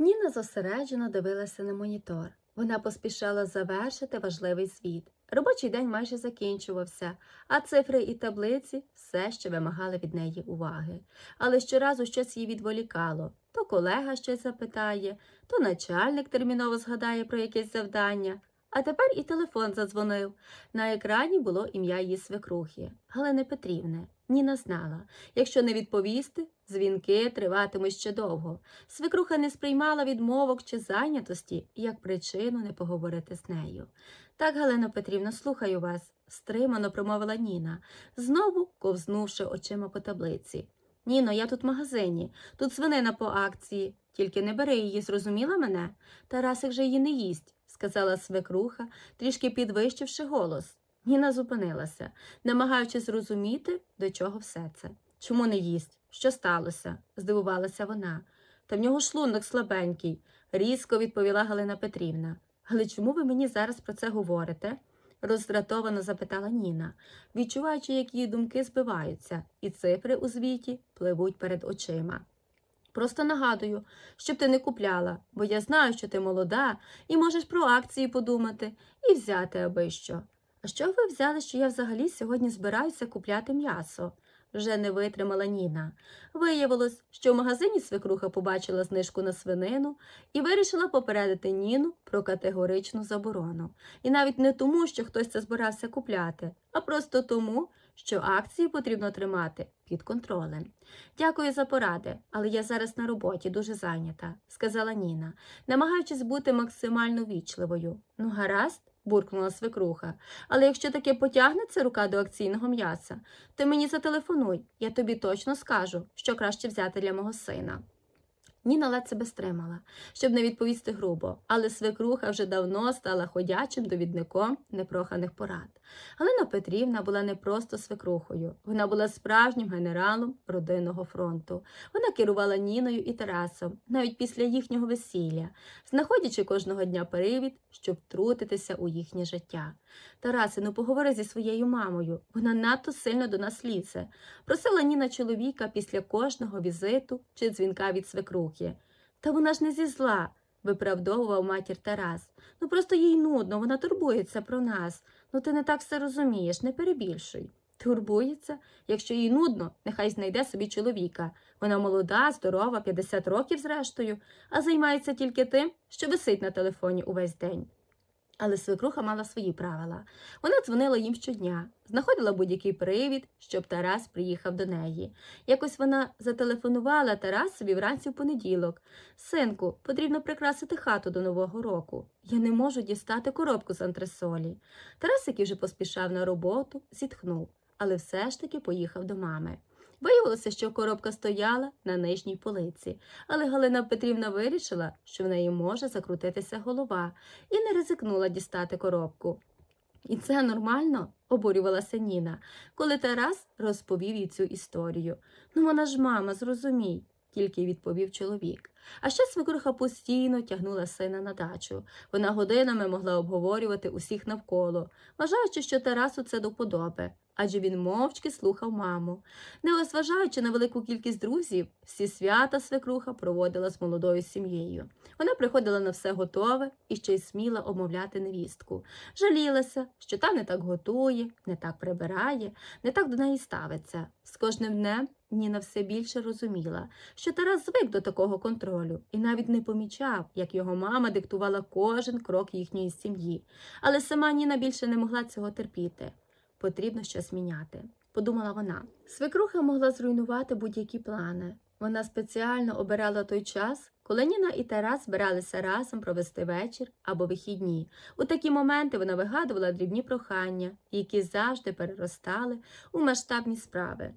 Ніна зосереджено дивилася на монітор. Вона поспішала завершити важливий звіт. Робочий день майже закінчувався, а цифри і таблиці все ще вимагали від неї уваги. Але щоразу щось її відволікало. То колега щось запитає, то начальник терміново згадає про якесь завдання. А тепер і телефон задзвонив. На екрані було ім'я її свекрухи Галини Петрівни. Ніна знала, якщо не відповісти, дзвінки триватимуть ще довго. Свекруха не сприймала відмовок чи зайнятості як причину не поговорити з нею. Так, Галина Петрівна, слухаю вас, стримано промовила Ніна, знову ковзнувши очима по таблиці. Ніно, я тут в магазині, тут свинина по акції, тільки не бери її, зрозуміла мене? Тарасик же її не їсть, сказала свекруха, трішки підвищивши голос. Ніна зупинилася, намагаючись зрозуміти, до чого все це. Чому не їсть? Що сталося? здивувалася вона. Та в нього шлунок слабенький, різко відповіла Галина Петрівна. Але чому ви мені зараз про це говорите? роздратовано запитала Ніна, відчуваючи, як її думки збиваються, і цифри у звіті пливуть перед очима. Просто нагадую, щоб ти не купляла, бо я знаю, що ти молода і можеш про акції подумати і взяти аби що. А що ви взяли, що я взагалі сьогодні збираюся купляти м'ясо? Вже не витримала Ніна. Виявилось, що в магазині свекруха побачила знижку на свинину і вирішила попередити Ніну про категоричну заборону. І навіть не тому, що хтось це збирався купляти, а просто тому, що акції потрібно тримати під контролем. Дякую за поради, але я зараз на роботі дуже зайнята, сказала Ніна, намагаючись бути максимально вічливою. Ну, гаразд, буркнула свекруха. Але якщо таки потягнеться рука до акційного м'яса, то мені зателефонуй, я тобі точно скажу, що краще взяти для мого сина. Ніна ледь себе стримала, щоб не відповісти грубо, але свекруха вже давно стала ходячим довідником непроханих порад. Галина Петрівна була не просто свекрухою, вона була справжнім генералом родинного фронту. Вона керувала Ніною і Тарасом навіть після їхнього весілля, знаходячи кожного дня привід, щоб втрутитися у їхнє життя. Тарасе, ну поговори зі своєю мамою, вона надто сильно до нас лізе. Просила Ніна чоловіка після кожного візиту чи дзвінка від свекрухи. Та вона ж не зі зла, виправдовував матір Тарас. Ну просто їй нудно, вона турбується про нас. Ну ти не так все розумієш, не перебільшуй. Турбується, якщо їй нудно, нехай знайде собі чоловіка. Вона молода, здорова, 50 років зрештою, а займається тільки тим, що висить на телефоні увесь день. Але свекруха мала свої правила. Вона дзвонила їм щодня, знаходила будь-який привід, щоб Тарас приїхав до неї. Якось вона зателефонувала Тарасові вранці в понеділок. Синку, потрібно прикрасити хату до Нового року. Я не можу дістати коробку з антресолі. Тарас, який вже поспішав на роботу, зітхнув, але все ж таки поїхав до мами. Виявилося, що коробка стояла на нижній полиці, але Галина Петрівна вирішила, що в неї може закрутитися голова, і не ризикнула дістати коробку. І це нормально, обурювалася Ніна, коли Тарас розповів їй цю історію. Ну вона ж мама, зрозумій, тільки відповів чоловік. А ще свекруха постійно тягнула сина на дачу. Вона годинами могла обговорювати усіх навколо, вважаючи, що Тарасу це до подоби, адже він мовчки слухав маму. Не зважаючи на велику кількість друзів, всі свята свекруха проводила з молодою сім'єю. Вона приходила на все готове і ще й сміла обмовляти невістку. Жалілася, що та не так готує, не так прибирає, не так до неї ставиться. З кожним днем Ніна все більше розуміла, що Тарас звик до такого контролю і навіть не помічав, як його мама диктувала кожен крок їхньої сім'ї. Але сама Ніна більше не могла цього терпіти. Потрібно щось міняти, подумала вона. Свекруха могла зруйнувати будь-які плани. Вона спеціально обирала той час, коли Ніна і Тарас збиралися разом провести вечір або вихідні. У такі моменти вона вигадувала дрібні прохання, які завжди переростали у масштабні справи.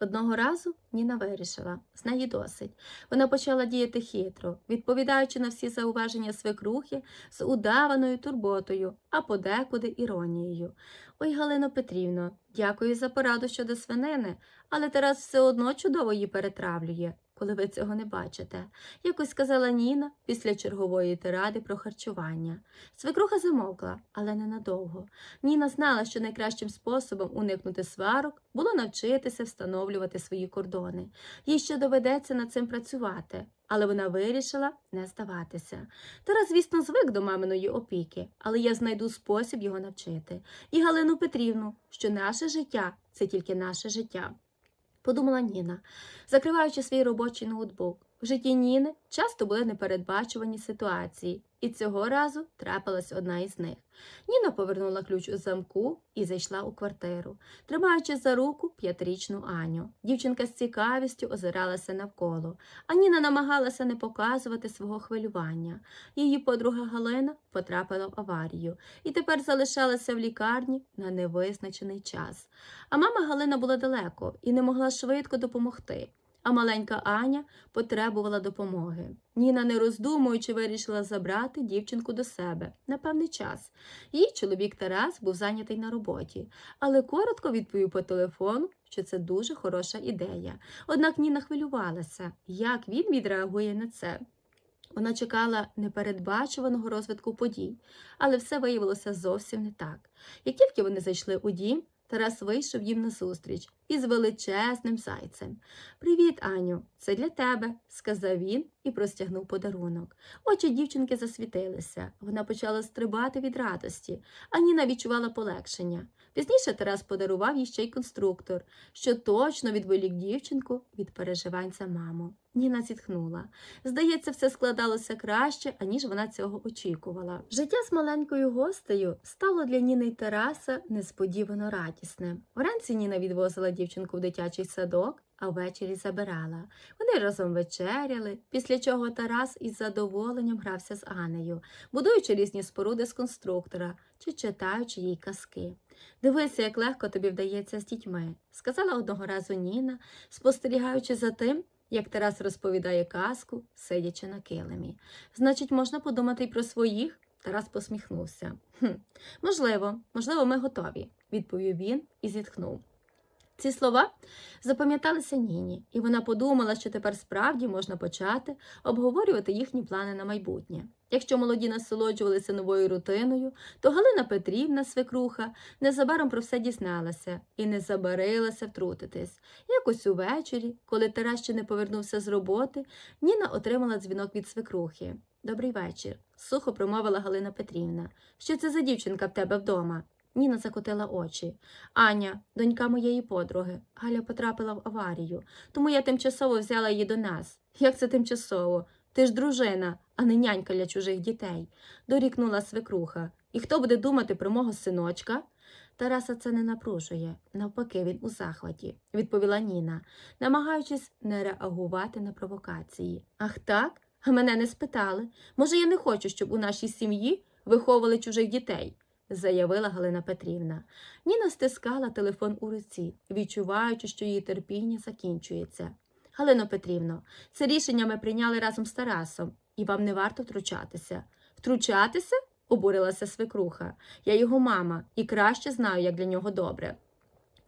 Одного разу Ніна вирішила, з неї досить. Вона почала діяти хитро, відповідаючи на всі зауваження свекрухи з удаваною турботою, а подекуди іронією. Ой, Галино Петрівно, дякую за пораду щодо свинини, але Тарас все одно чудово її перетравлює. Коли ви цього не бачите, якось сказала Ніна після чергової тиради про харчування. Свекруха замовкла, але ненадовго. Ніна знала, що найкращим способом уникнути сварок було навчитися встановлювати свої кордони. Їй ще доведеться над цим працювати, але вона вирішила не здаватися. Тарас, звісно, звик до маминої опіки, але я знайду спосіб його навчити. І Галину Петрівну, що наше життя це тільки наше життя. Подумала Ніна, закриваючи свій робочий ноутбук. В житті Ніни часто були непередбачувані ситуації, і цього разу трапилась одна із них. Ніна повернула ключ у замку і зайшла у квартиру, тримаючи за руку п'ятирічну Аню. Дівчинка з цікавістю озиралася навколо, а Ніна намагалася не показувати свого хвилювання. Її подруга Галина потрапила в аварію і тепер залишалася в лікарні на невизначений час. А мама Галина була далеко і не могла швидко допомогти. А маленька Аня потребувала допомоги. Ніна, не роздумуючи, вирішила забрати дівчинку до себе на певний час. Її чоловік Тарас був зайнятий на роботі, але коротко відповів по телефону, що це дуже хороша ідея. Однак Ніна хвилювалася, як він відреагує на це. Вона чекала непередбачуваного розвитку подій, але все виявилося зовсім не так. Як тільки вони зайшли у дім, Тарас вийшов їм назустріч із величезним зайцем. Привіт, Аню, це для тебе, сказав він і простягнув подарунок. Очі дівчинки засвітилися. Вона почала стрибати від радості, Аніна відчувала полегшення. Пізніше Тарас подарував їй ще й конструктор, що точно відволік дівчинку від переживань за маму. Ніна зітхнула. Здається, все складалося краще, аніж вона цього очікувала. Життя з маленькою гостею стало для Ніни й Тараса несподівано радісним. Вранці Ніна відвозила дівчинку в дитячий садок, а ввечері забирала. Вони разом вечеряли, після чого Тарас із задоволенням грався з Анею, будуючи різні споруди з конструктора чи читаючи їй казки. Дивися, як легко тобі вдається з дітьми, сказала одного разу Ніна, спостерігаючи за тим, як Тарас розповідає казку, сидячи на килимі. Значить, можна подумати й про своїх? Тарас посміхнувся. Хм, можливо, можливо, ми готові, відповів він і зітхнув. Ці слова запам'яталися Ніні, і вона подумала, що тепер справді можна почати обговорювати їхні плани на майбутнє. Якщо молоді насолоджувалися новою рутиною, то Галина Петрівна, свекруха, незабаром про все дізналася і не забарилася втрутитись. Якось увечері, коли Тарас ще не повернувся з роботи, Ніна отримала дзвінок від свекрухи. Добрий вечір, сухо промовила Галина Петрівна. Що це за дівчинка в тебе вдома? Ніна закотила очі. Аня, донька моєї подруги. Галя потрапила в аварію, тому я тимчасово взяла її до нас. Як це тимчасово? Ти ж дружина, а не нянька для чужих дітей, дорікнула свекруха. І хто буде думати про мого синочка? Тараса це не напружує, навпаки, він у захваті, відповіла Ніна, намагаючись не реагувати на провокації. Ах так? Мене не спитали. Може, я не хочу, щоб у нашій сім'ї виховували чужих дітей заявила Галина Петрівна. Ніна стискала телефон у руці, відчуваючи, що її терпіння закінчується. Галино Петрівно, це рішення ми прийняли разом з Тарасом, і вам не варто втручатися. Втручатися? обурилася свекруха. Я його мама і краще знаю, як для нього добре.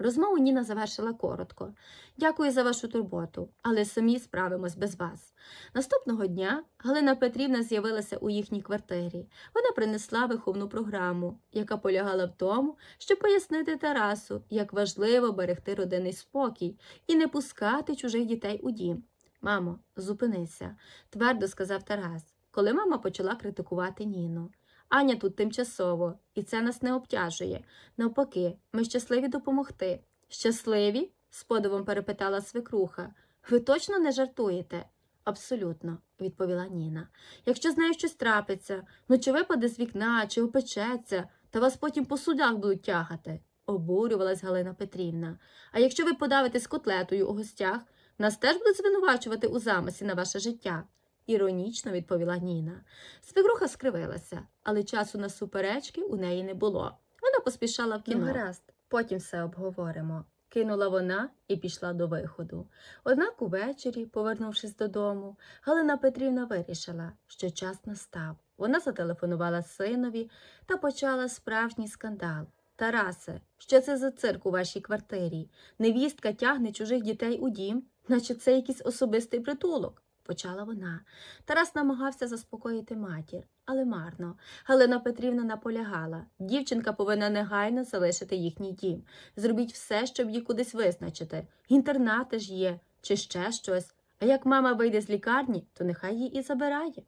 Розмову Ніна завершила коротко. Дякую за вашу турботу, але самі справимось без вас. Наступного дня Галина Петрівна з'явилася у їхній квартирі. Вона принесла виховну програму, яка полягала в тому, щоб пояснити Тарасу, як важливо берегти родинний спокій і не пускати чужих дітей у дім. Мамо, зупинися, твердо сказав Тарас, коли мама почала критикувати Ніну. Аня тут тимчасово, і це нас не обтяжує. Навпаки, ми щасливі допомогти. Щасливі? з подивом перепитала свекруха. Ви точно не жартуєте? Абсолютно, відповіла Ніна. Якщо з нею щось трапиться, ну чи випаде з вікна, чи опечеться, та вас потім по судах будуть тягати, обурювалась Галина Петрівна. А якщо ви подавитесь котлетою у гостях, нас теж будуть звинувачувати у замисі на ваше життя іронічно відповіла Ніна. Свекруха скривилася, але часу на суперечки у неї не було. Вона поспішала в кіно. Ну, гаразд, потім все обговоримо. Кинула вона і пішла до виходу. Однак увечері, повернувшись додому, Галина Петрівна вирішила, що час настав. Вона зателефонувала синові та почала справжній скандал. Тарасе, що це за цирк у вашій квартирі? Невістка тягне чужих дітей у дім, наче це якийсь особистий притулок, почала вона. Тарас намагався заспокоїти матір, але марно. Галина Петрівна наполягала. Дівчинка повинна негайно залишити їхній дім. Зробіть все, щоб її кудись визначити. Інтернати ж є, чи ще щось. А як мама вийде з лікарні, то нехай її і забирає.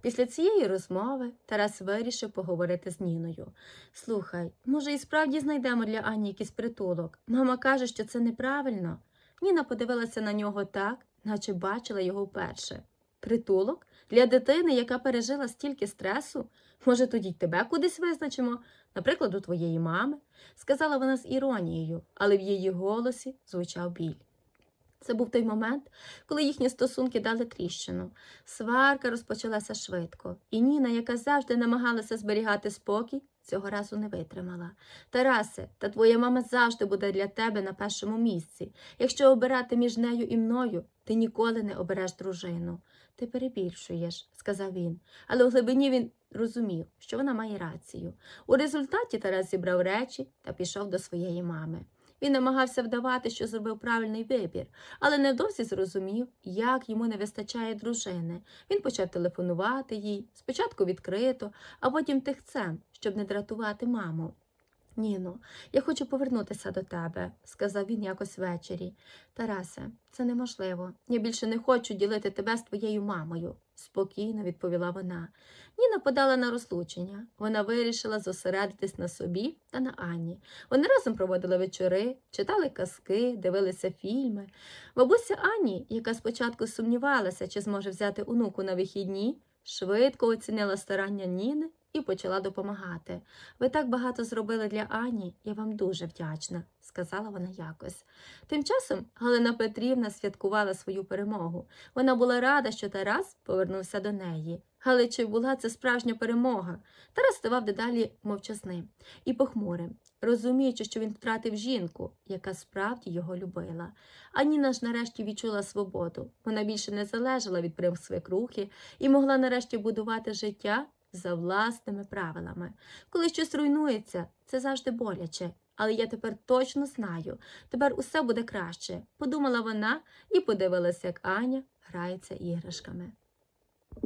Після цієї розмови Тарас вирішив поговорити з Ніною. Слухай, може, і справді знайдемо для Ані якийсь притулок. Мама каже, що це неправильно. Ніна подивилася на нього так, наче бачила його вперше. Притулок? Для дитини, яка пережила стільки стресу? Може, тоді й тебе кудись визначимо, наприклад, до твоєї мами, сказала вона з іронією, але в її голосі звучав біль. Це був той момент, коли їхні стосунки дали тріщину. Сварка розпочалася швидко, і Ніна, яка завжди намагалася зберігати спокій, цього разу не витримала. Тарасе, та твоя мама завжди буде для тебе на першому місці. Якщо обирати між нею і мною, ти ніколи не обереш дружину. Ти перебільшуєш, сказав він, але у глибині він розумів, що вона має рацію. У результаті Тарас зібрав речі та пішов до своєї мами. Він намагався вдавати, що зробив правильний вибір, але невдовзі зрозумів, як йому не вистачає дружини. Він почав телефонувати їй, спочатку відкрито, а потім тихцем, щоб не дратувати маму. Ніно, я хочу повернутися до тебе, сказав він якось ввечері. Тарасе, це неможливо. Я більше не хочу ділити тебе з твоєю мамою, спокійно відповіла вона. Ніна подала на розлучення. Вона вирішила зосередитись на собі та на Анні. Вони разом проводили вечори, читали казки, дивилися фільми. Бабуся Ані, яка спочатку сумнівалася, чи зможе взяти онуку на вихідні, швидко оцінила старання Ніни і почала допомагати. Ви так багато зробили для Ані, я вам дуже вдячна, сказала вона якось. Тим часом Галина Петрівна святкувала свою перемогу. Вона була рада, що Тарас повернувся до неї. Але чи була це справжня перемога? Тарас ставав дедалі мовчазним і похмурим, розуміючи, що він втратив жінку, яка справді його любила. А Ніна ж нарешті відчула свободу. Вона більше не залежала від прим свекрухи і могла нарешті будувати життя за власними правилами. Коли щось руйнується, це завжди боляче. Але я тепер точно знаю, тепер усе буде краще, подумала вона і подивилася, як Аня грається іграшками.